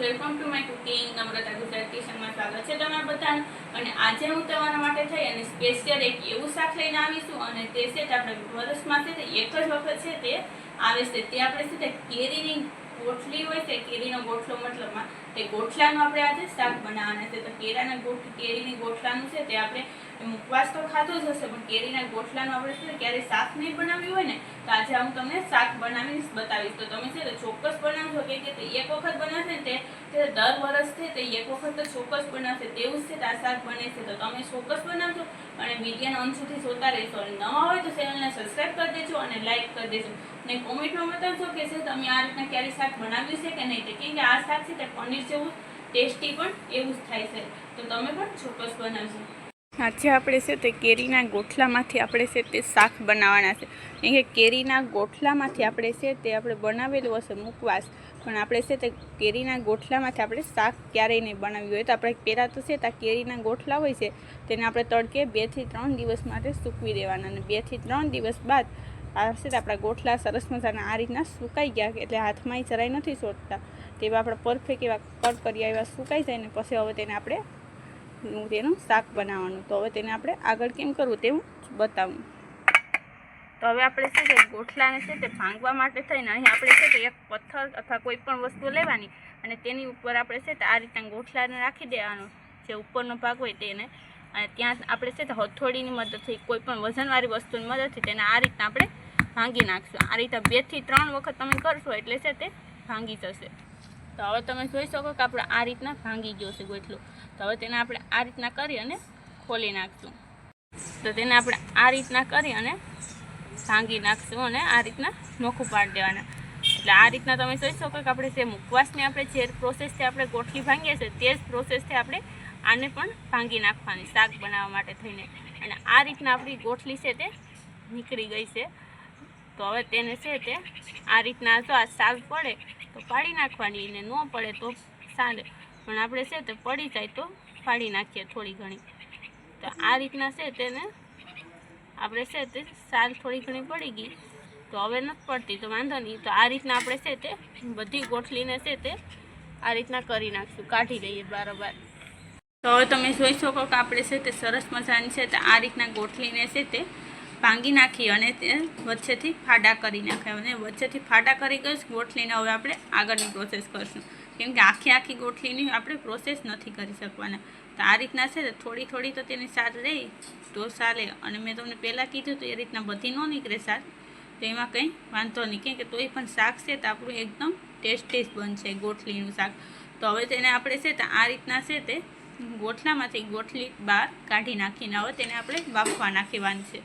Welcome to my cooking Namrata Gujarat કિચનમાં સ્વાગત છે તમારા બધાને. અને આજે હું તમારા માટે થઈ અને સ્પેશિયલ એક એવું શાક લઈને આવીશું અને તે છે તે આપણે વર્ષમાં છે તે એક જ વખત છે તે આવે છે. તે આપણે છે તે કેરીની ગોઠલી હોય છે, કેરીનો ગોઠલો મતલબમાં તે ગોઠલાનું આપણે આજે શાક બનાવવાના છે. તો કેરાના ગોઠ, કેરીની ગોઠલાનું છે તે આપણે મુખવાસ તો ખાધો જ હશે, પણ કેરીના ગોઠલાનો આપણે છે ક્યારેય શાક નહીં બનાવ્યું હોય ને, તો આજે હું તમને શાક બનાવીને બતાવીશ. તો તમે છે ચોક્કસ બનાવજો, કે તે એક વખત બનાવશે ને તે દર વર્ષ છે તે એક વખત તો ચોક્કસ બનાવશે, તેવું જ છે આ શાક બને છે. તો તમે ચોક્કસ બનાવજો અને વિડીયોના અંત સુધી જોતા રહેશો અને નવા હોય તો ચેનલને સબસ્ક્રાઈબ કરી દેજો અને લાઈક કરી દેજો. અને કોમેન્ટમાં બતાવજો કે છે તમે આ રીતના ક્યારે શાક બનાવ્યું છે કે નહીં કેમ કે આ શાક છે તે પનીર જેવું ટેસ્ટી પણ એવું જ થાય છે. તો તમે પણ ચોક્કસ બનાવજો. આજે આપણે છે તે કેરીના ગોઠલામાંથી આપણે છે તે શાક બનાવવાના છે. કેમ કે કેરીના ગોઠલામાંથી આપણે છે તે આપણે બનાવેલું હશે મુકવાસ પણ આપણે છે તે કેરીના ગોઠલામાંથી આપણે શાક ક્યારેય નહીં બનાવ્યું હોય. તો આપણે પહેલાં તો છે તે કેરીના ગોઠલા હોય છે, તેને આપણે તડકે બેથી ત્રણ દિવસ માટે સૂકવી દેવાના. અને બેથી ત્રણ દિવસ બાદ આ છે આપણા ગોઠલા સરસ મજાના આ રીતના સુકાઈ ગયા એટલે હાથમાં જરાય નથી સોટતા. તેવા આપણા પરફેક્ટ એવા કડકરિયા એવા સુકાઈ જાય ને પછી હવે તેને આપણે હું તેનું શાક બનાવવાનું. તો હવે તેને આપણે આગળ કેમ કરવું તે હું બતાવું. તો હવે આપણે છે કે ગોઠલાને છે તે ભાંગવા માટે થઈને અહીં આપણે છે કે એક પથ્થર અથવા કોઈ પણ વસ્તુ લેવાની અને તેની ઉપર આપણે છે તે આ રીતના ગોઠલાને રાખી દેવાનો. જે ઉપરનો ભાગ હોય તેને. અને ત્યાં આપણે છે તે હથોડીની મદદથી, કોઈ પણ વજનવાળી વસ્તુની મદદથી તેને આ રીતના આપણે ભાંગી નાખશું. આ રીતે બેથી ત્રણ વખત તમે કરશો એટલે છે તે ભાંગી જશે. તો હવે તમે જોઈ શકો કે આપણે આ રીતના ભાંગી ગયો છે ગોઠલો. તો હવે તેને આપણે આ રીતના કરી અને ખોલી નાખશું. તો તેને આપણે આ રીતના કરી અને ભાંગી નાખશું અને આ રીતના નોખું પાડી દેવાના. એટલે આ રીતના તમે જોઈ શકો કે આપણે જે મુખવાસની આપણે જે પ્રોસેસથી આપણે ગોઠલી ભાંગીએ છીએ તે જ પ્રોસેસથી આપણે આને પણ ભાંગી નાખવાની, શાક બનાવવા માટે થઈને. અને આ રીતના આપણી ગોઠલી છે તે નીકળી ગઈ છે. તો હવે તેને છે તે આ રીતના જો આ શાક પડે તો પાડી નાખવાની ને ન પડે તો ચાલે. પણ આપણે છે તે પડી જાય તો પાડી નાખીએ થોડી ઘણી. તો આ રીતના છે તેને આપણે છે તે સાલ થોડી ઘણી પડી ગઈ. તો હવે નથી પડતી, તો વાંધો નહીં. તો આ રીતના આપણે છે તે બધી ગોઠલીને છે તે આ રીતના કરી નાખશું, કાઢી લઈએ બારોબાર. તો હવે તમે જોઈ શકો કે આપણે છે તે સરસ મજાની છે તે આ રીતના ગોઠલીને છે તે ભાંગી નાખી અને તે વચ્ચેથી ફાડા કરી નાખ્યા અને વચ્ચેથી ફાડા કરી ગઈ ગોઠલીને હવે આપણે આગળની પ્રોસેસ કરશું. કેમ કે આખી આખી ગોઠલીની આપણે પ્રોસેસ નથી કરી શકવાના. તો આ રીતના છે થોડી થોડી તો તેની સાર રહી, તો ચાલે અને મેં તમને પહેલાં કીધું તો એ રીતના બધી ન નીકળે સાર. તો એમાં કંઈ વાંધો નહીં. કેમ કે તોય પણ શાક છે તો આપણું એકદમ ટેસ્ટી બનશે ગોઠલીનું શાક. તો હવે તેને આપણે છે તો આ રીતના છે તે ગોઠલામાંથી ગોઠલી બહાર કાઢી નાખીને હવે તેને આપણે બાફવા નાખીવાની છે.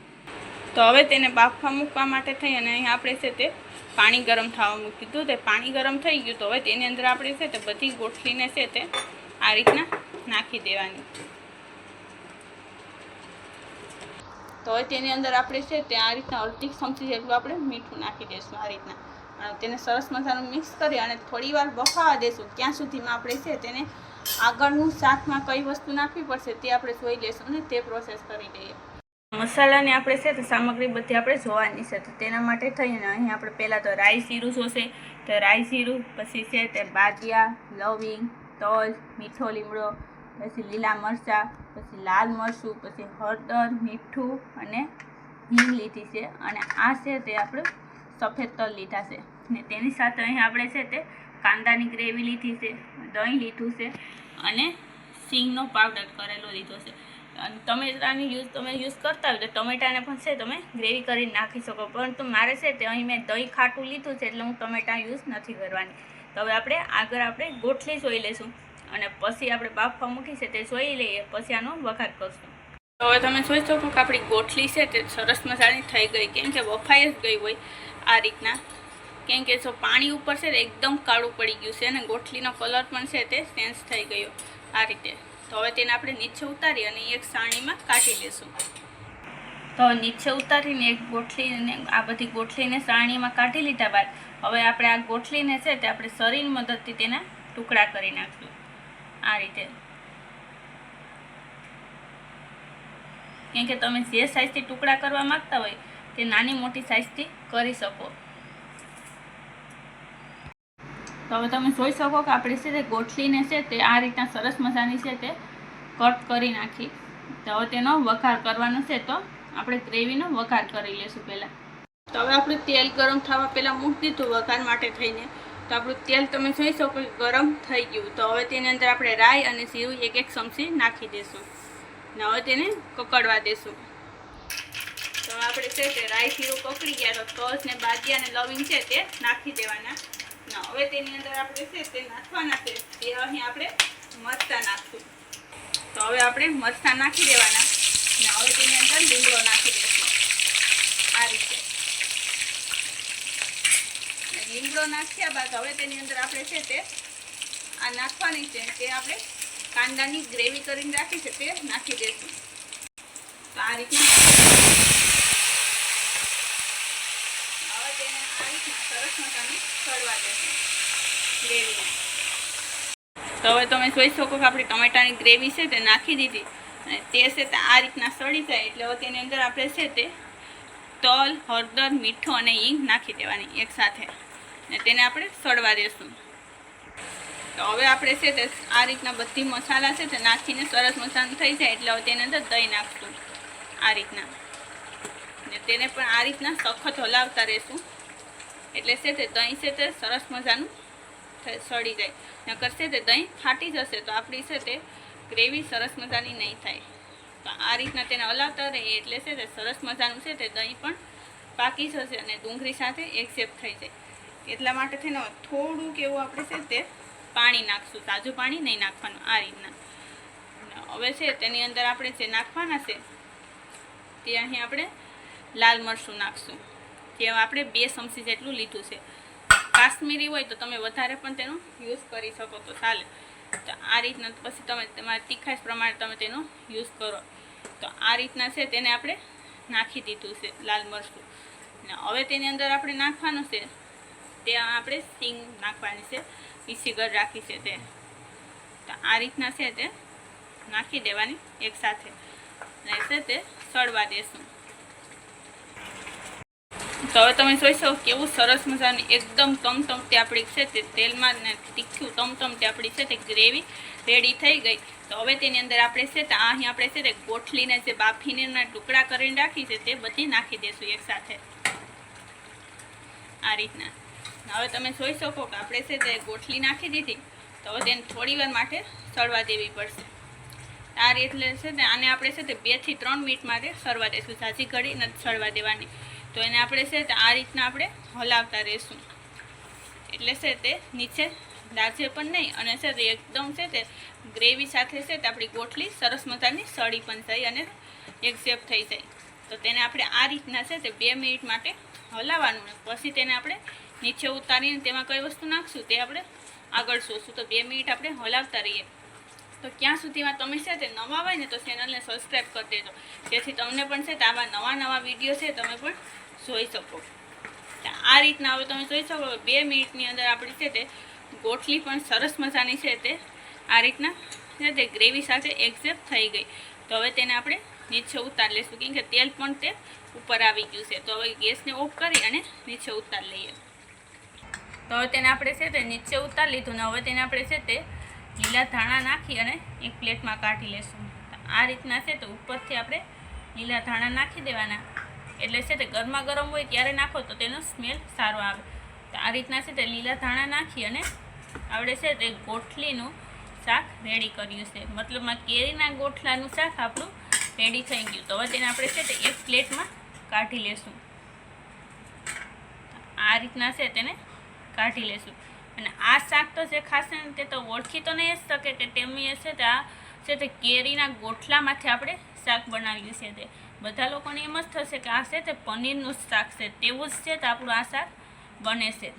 તો હવે તેને બાફવા મૂકવા માટે થઈ અને અહીં આપણે છે તે પાણી ગરમ થવા મૂકી દીધું તે પાણી ગરમ થઈ ગયું તો હવે તેની અંદર આપણે છે તે બધી ગોઠલીને છે તે આ રીતના નાખી દેવાની. તો હવે તેની અંદર આપણે છે તે આ રીતના અડધી ચમચી જેટલું આપણે મીઠું નાખી દઈશું આ રીતના. અને તેને સરસ મજાનું મિક્સ કરી અને થોડી વાર બફાવા દેશું. ત્યાં સુધીમાં આપણે છે તેને આગળનું શાકમાં કઈ વસ્તુ નાખવી પડશે તે આપણે જોઈ લઈશું અને તે પ્રોસેસ કરી લઈએ. મસાલાની આપણે છે તો સામગ્રી બધી આપણે જોવાની છે. તો તેના માટે થઈને અહીં આપણે પહેલાં તો રાઈ જીરું જોશે. તો રાઈ જીરું પછી છે તે બાદિયા લવિંગ, તલ, મીઠો લીમડો, પછી લીલા મરચાં, પછી લાલ મરચું, પછી હળદર, મીઠું અને હિંગ લીધી છે. અને આ છે તે આપણે સફેદ તલ લીધા છે. ને તેની સાથે અહીં આપણે છે તે કાંદાની ગ્રેવી લીધી છે, દહીં લીધું છે અને સિંગનો પાવડર કરેલો લીધો છે. અને ટમેટાની યુઝ, તમે યુઝ કરતા હોય તો ટમેટાને પણ છે તમે ગ્રેવી કરીને નાખી શકો. પરંતુ મારે છે તે અહીં મેં દહીં ખાટું લીધું છે એટલે હું ટમેટા યુઝ નથી કરવાની. તો હવે આપણે આગળ આપણે ગોઠલી જોઈ લઈશું. અને પછી આપણે બાફવા મૂકી છે તે જોઈ લઈએ, પછી આનો વઘાર કરશું. તો હવે તમે જોઈ શકો કે આપણી ગોઠલી છે તે સરસ મસાની થઈ ગઈ. કેમ કે વફાઈ જ ગઈ હોય આ રીતના. કેમ કે જો પાણી ઉપર છે એકદમ કાળું પડી ગયું છે અને ગોઠલીનો કલર પણ છે તે ચેન્જ થઈ ગયો આ રીતે. તો હવે તેને આપણે નીચે ઉતારી અને એક સાણીમાં કાઢી લેશું. તો નીચે ઉતારીને એક ગોઠલીને, આ બધી ગોઠલીને સાણીમાં કાઢી લીધા બાદ હવે આપણે આ ગોઠલીને છે તે આપણે શરીરની મદદથી તેના ટુકડા કરી નાખશું. આ રીતે. કેમ કે તમે જે સાઇઝથી ટુકડા કરવા માંગતા હોય તે નાની મોટી સાઇઝથી કરી શકો. તો હવે તમે જોઈ શકો કે આપણે છે તે ગોઠલીને છે તે આ રીતના સરસ મજાની છે તે કટ કરી નાખી. તો હવે તેનો વઘાર કરવાનો છે તો આપણે ગ્રેવીનો વઘાર કરી લઈશું પહેલાં. તો હવે આપણે તેલ ગરમ થવા પહેલાં મૂકી દીધું વઘાર માટે થઈને. તો આપણું તેલ તમે જોઈ શકો કે ગરમ થઈ ગયું. તો હવે તેની અંદર આપણે રાઈ અને જીરું એક એક ચમચી નાખી દઈશું ને હવે તેને કકડવા દેશું. તો આપણે છે તે રાઈ જીરું કકડી ગયા તો તજ ને બાદિયા અને લવિંગ છે તે નાખી દેવાના. હવે તેની અંદર આપણે છે તે નાખવાના છે. તે અહીં આપણે મરચાં નાખશું. તો હવે આપણે મરચાં નાખી દેવાના. અને હવે તેની અંદર લીમડો નાખી દઈશું આ રીતે. લીમડો નાખ્યા બાદ હવે તેની અંદર આપણે છે તે આ નાખવાની છે. તે આપણે કાંદાની ગ્રેવી કરીને રાખી છે. તે નાખી દઈશું તો આ રીતના હવે તેને આ રીતના સરસ મજાનું તો હવે તમે જોઈ શકો કે આપણી ટમેટાની ગ્રેવી છે તે નાખી દીધી. અને તે છે તે આ રીતના સળી જાય એટલે હવે તેની અંદર આપણે છે તે તલ, હળદર, મીઠું અને હિંગ નાખી દેવાની એકસાથે ને તેને આપણે સળવા દેશું. તો હવે આપણે છે તે આ રીતના બધી મસાલા છે તે નાખીને સરસ મસાલો થઈ જાય એટલે હવે તેની અંદર દહીં નાખશું. આ રીતના. ને તેને પણ આ રીતના સખત હલાવતા રહેશું. એટલે છે તે દહીં છે તે સરસ મજાનું સડી જાય. નકર છે તે દહીં ફાટી જશે તો આપણી છે તે ગ્રેવી સરસ મજાની નહીં થાય. તો આ રીતના તેને હલાવતા રહીએ એટલે છે તે સરસ મજાનું છે તે દહીં પણ પાકી જશે અને ડુંગળી સાથે એક્સેપ્ટ થઈ જાય. એટલા માટે થઈને થોડુંક એવું આપણે છે તે પાણી નાખશું. તાજું પાણી નહીં નાખવાનું આ રીતના. હવે છે તેની અંદર આપણે જે નાખવાના છે તે અહીં આપણે લાલ મરચું નાખશું. જે આપણે બે ચમચી જેટલું લીધું છે. કાશ્મીરી હોય તો તમે વધારે પણ તેનો યુઝ કરી શકો તો ચાલે. તો આ રીતના પછી તમે તમારા તીખાશ પ્રમાણે તમે તેનો યુઝ કરો. તો આ રીતના છે તેને આપણે નાખી દીધું છે લાલ મરચું. ને હવે તેની અંદર આપણે નાખવાનું છે તે આપણે સિંગ નાખવાની છે. પીસી ગળ રાખી છે તે. તો આ રીતના છે તે નાખી દેવાની એકસાથે ને છે તે સળવા દેશું. તો હવે તમે જોઈ શકો કેવું સરસ મજાની એકદમ તમતમતી આપણી છે તે તેલમાં ને તીખું તમતમતી આપણી છે તે ગ્રેવી રેડી થઈ ગઈ. તો હવે તેની અંદર આપણે છે તો અહીં આપણે છે તે ગોઠલીને જે બાફીને ટુકડા કરીને રાખી છે તે બધી નાખી દઈશું એકસાથે આ રીતના. હવે તમે જોઈ શકો કે આપણે છે તે ગોઠલી નાખી દીધી. તો હવે તેને થોડી માટે સળવા દેવી પડશે. આ રીતે છે ને આને આપણે છે તે બેથી ત્રણ મિનિટ માટે સળવા દઈશું સાચી ઘડી નથી સળવા દેવાની. તો એને આપણે છે તે આ રીતના આપણે હલાવતા રહીશું. એટલે છે તે નીચે દાજે પણ નહીં, અને છે તે એકદમ છે તે ગ્રેવી સાથે છે તે આપણી ગોઠલી સરસ મજાની સળી પણ જાય અને એક્ઝેપ થઈ જાય. તો તેને આપણે આ રીતના છે તે બે મિનિટ માટે હલાવવાનું પછી તેને આપણે નીચે ઉતારીને તેમાં કઈ વસ્તુ નાખશું તે આપણે આગળ જોશું તો બે મિનિટ આપણે હલાવતા રહીએ. તો ક્યાં સુધીમાં તમે છે તે નવા હોય ને તો ચેનલને સબસ્ક્રાઈબ કરી દેજો. જેથી તમને પણ છે આવા નવા નવા વીડિયો છે તમે પણ જોઈ શકો. આ રીતના હવે તમે જોઈ શકો, બે મિનિટની અંદર આપણી છે તે ગોઠલી પણ સરસ મજાની છે તે. આ રીતના છે તે ગ્રેવી સાથે એક્ઝેપ્ટ થઈ ગઈ. તો હવે તેને આપણે નીચે ઉતારી લઈશું, કેમ કે તેલ પણ તે ઉપર આવી ગયું છે. તો હવે ગેસને ઓફ કરી અને નીચે ઉતાર લઈએ. તો હવે તેને આપણે છે તે નીચે ઉતારી લીધું ને હવે તેને આપણે છે તે લીલા ધાણા નાખી અને એક પ્લેટમાં કાઢી લેશું. આ રીતના છે તો ઉપરથી આપણે લીલા ધાણા નાખી દેવાના. એટલે છે તે ગરમા ગરમ હોય ત્યારે નાખો તો તેનો સ્મેલ સારો આવે. તો આ રીતના છે તે લીલા ધાણા નાખી અને આપણે છે તે ગોઠલીનું શાક રેડી કર્યું છે. મતલબમાં કેરીના ગોઠલાનું શાક આપણું રેડી થઈ ગયું. તો હવે તેને આપણે છે તે એક પ્લેટમાં કાઢી લેશું. આ રીતના છે તેને કાઢી લેશું. અને આ શાક તો જે ખાશે તે તો ઓળખી તો નહીં શકે કે તેમની છે તે આ છે તે કેરીના ગોઠલામાંથી આપણે શાક બનાવ્યું છે તે. બધા લોકોને એમ જ થશે કે આ છે તે પનીરનું શાક છે, તેવું જ છે તો આપણું આ શાક બને છે.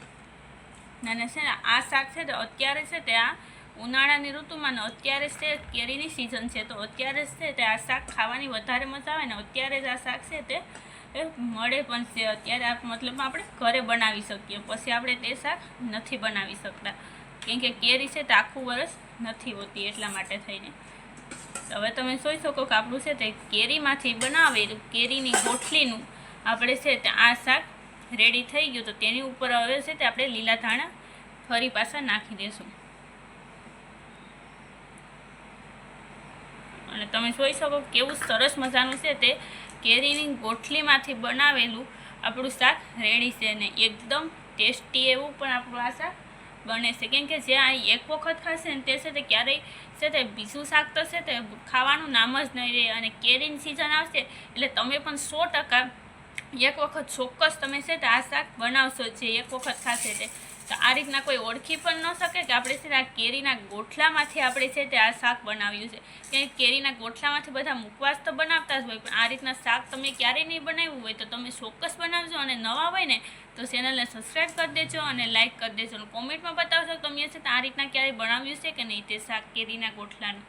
અને છે ને આ શાક છે તે અત્યારે છે તે આ ઉનાળાની ઋતુમાં અત્યારે છે કેરીની સિઝન છે. તો અત્યારે છે તે આ શાક ખાવાની વધારે મજા આવે ને અત્યારે જ આ શાક છે તે એ મળે પણ છે. અત્યારે મતલબ આપણે ઘરે બનાવી શકીએ. પછી આપણે તે શાક નથી બનાવી શકતા. કેમ કે કેરી છે તે આખું વરસ નથી હોતી એટલા માટે થઈને. હવે તમે જોઈ શકો કે આપણું છે તે કેરીમાંથી બનાવેલું કેરીની ગોઠલીનું આપણે છે તે આ શાક રેડી થઈ ગયું. તો તેની ઉપર હવે છે તે આપણે લીલા ધાણા ફરી પાછા નાખી દેશું. અને તમે જોઈ શકો કેવું સરસ મજાનું છે તે કેરીની ગોઠલીમાંથી બનાવેલું આપણું શાક રેડી છે ને એકદમ ટેસ્ટી એવું પણ આપણું આ શાક બને છે. કેમ કે જે આ એક વખત ખાશે ને તે છે તે ક્યારેય છે તે બીજું શાક તો છે તે ખાવાનું નામ જ નહીં રહે અને કેરીની સિઝન આવશે એટલે તમે પણ સો ટકા એક વખત ચોક્કસ તમે છે તે આ શાક બનાવશો જે એક વખત ખાશે તે. તો આ રીતના કોઈ ઓળખી પણ ન શકે કે આપણે છે ને આ કેરીના ગોઠલામાંથી આપણે છે તે આ શાક બનાવ્યું છે. ક્યાંય કેરીના ગોઠલામાંથી બધા મુકવાસ તો બનાવતા જ હોય, પણ આ રીતના શાક તમે ક્યારેય નહીં બનાવ્યું હોય તો તમે ચોક્કસ બનાવજો અને નવા હોય ને તો ચેનલને સબસ્ક્રાઈબ કરી દેજો અને લાઇક કરી દેજો અને કોમેન્ટમાં બતાવશો તમે છે આ રીતના ક્યારેય બનાવ્યું છે કે નહીં તે શાક કેરીના ગોઠલાનું.